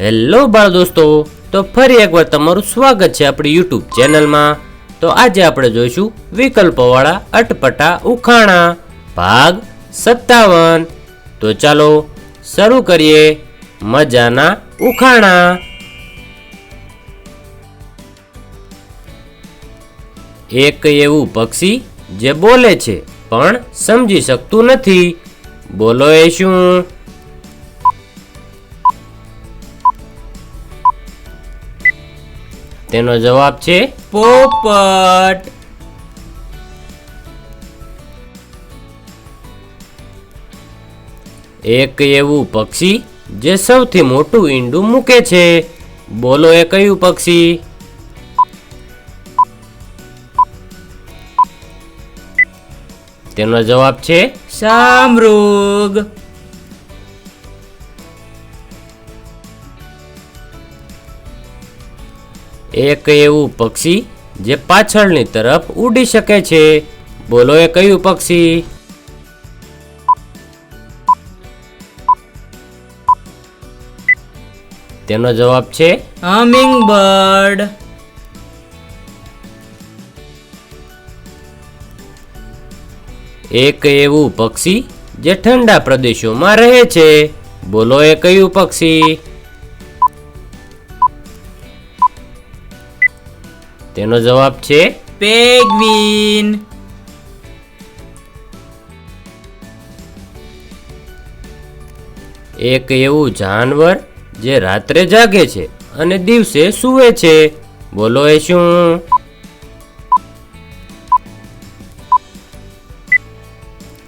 Hello બાળ દોસ્તો, તો ફરી એકવાર તમારું સ્વાગત છે આપણી યુટ્યુબ ચેનલમાં. તો આજે આપણે જોઈશું વિકલ્પોવાળા અટપટા ઉખાણા, ભાગ સત્તાવન. તો ચાલો શરૂ કરીએ મજાના ઉખાણા. એક એવું પક્ષી જે બોલે છે, પણ સમજી શકતું નથી. બોલો એ શું? તેનો જવાબ છે પોપટ. એક એવું પક્ષી જે સૌથી મોટું ઈંડું મૂકે છે. બોલો એ કયું પક્ષી? તેનો જવાબ છે શામૃગ એક એવું પક્ષી જે પાછળની તરફ ઉડી શકે છે. બોલો એ કયું પક્ષી? તેનો જવાબ છે હમિંગ બર્ડ એક એવું પક્ષી જે ઠંડા પ્રદેશોમાં રહે છે. બોલો એ કયું પક્ષી? તેનો જવાબ છે પેગ્વિન. એક એવું જાનવર જે રાત્રે જાગે છે અને દિવસે સૂવે છે. બોલો એ શું?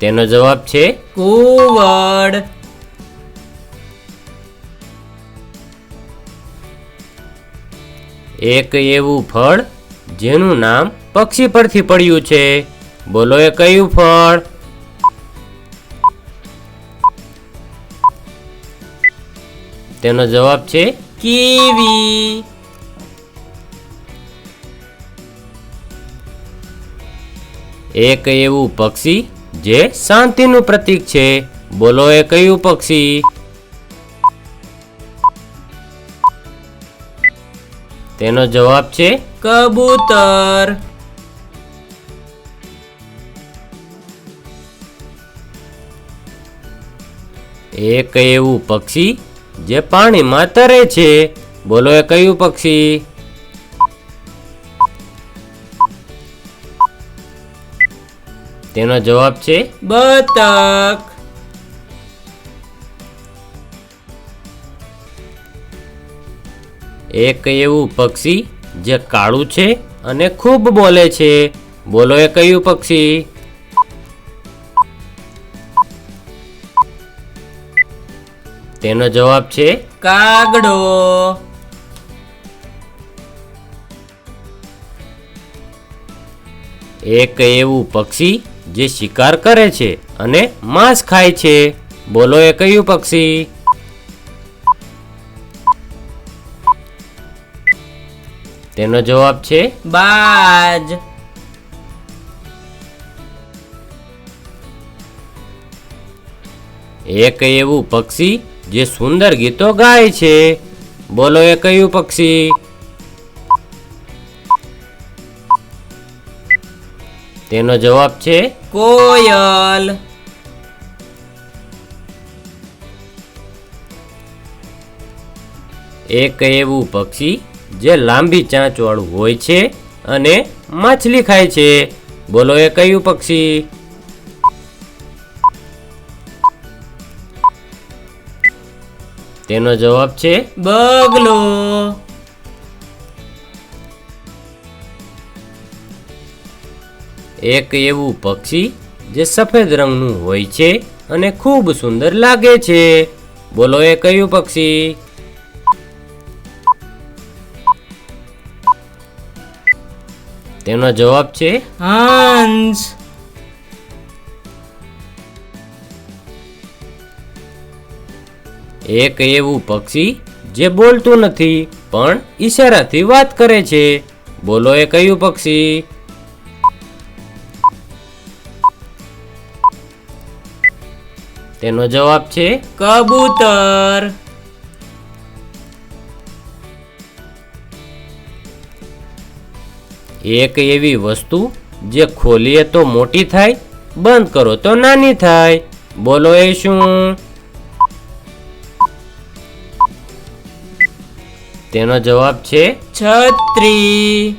તેનો જવાબ છે કુવડ એક એવું ફળ જેનું નામ પક્ષી પરથી પડ્યું છે. બોલો એ કયું ફળ? તેનો જવાબ છે કીવી. એક એવું પક્ષી જે શાંતિનું પ્રતીક છે. બોલો એ કયું પક્ષી? તેનો જવાબ છે કબૂતર. એક એવું પક્ષી જે પાણીમાં તરે છે. બોલો એ કયું પક્ષી? તેનો જવાબ છે બતક. એક એવું પક્ષી જે કાળું છે અને ખૂબ બોલે છે. બોલો એ કયું પક્ષી? તેનો જવાબ છે કાગડો. એક એવું પક્ષી જે શિકાર કરે છે અને માંસ ખાય છે. બોલો એ કયું પક્ષી? તેનો જવાબ છે બાજ. એક એવું પક્ષી જે સુંદર ગીતો ગાય છે. બોલો એ કયું પક્ષી? તેનો જવાબ છે કોયલ. એક એવું પક્ષી જે લાંબી ચાંચ વાળું હોય છે અને માછલી ખાય છે. બોલો એ કયું પક્ષી? તેનો જવાબ છે બગલો. એક એવું પક્ષી જે સફેદ રંગનું હોય છે અને ખૂબ સુંદર લાગે છે. બોલો એ કયું પક્ષી? તેનો જવાબ છે હંસ એક એવું પક્ષી જે બોલતું નથી પણ ઈશારાથી વાત કરે છે. બોલો એ કયું પક્ષી? તેનો જવાબ છે કબૂતર. એક એવી વસ્તુ જે ખોલીએ તો મોટી થાય, બંધ કરો તો નાની થાય. બોલો એ શું? તેનો જવાબ છે છત્રી.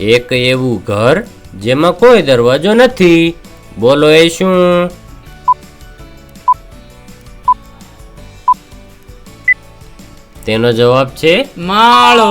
એક એવું ઘર જેમાં કોઈ દરવાજો નથી. બોલો એ શું? તેનો જવાબ છે માળો.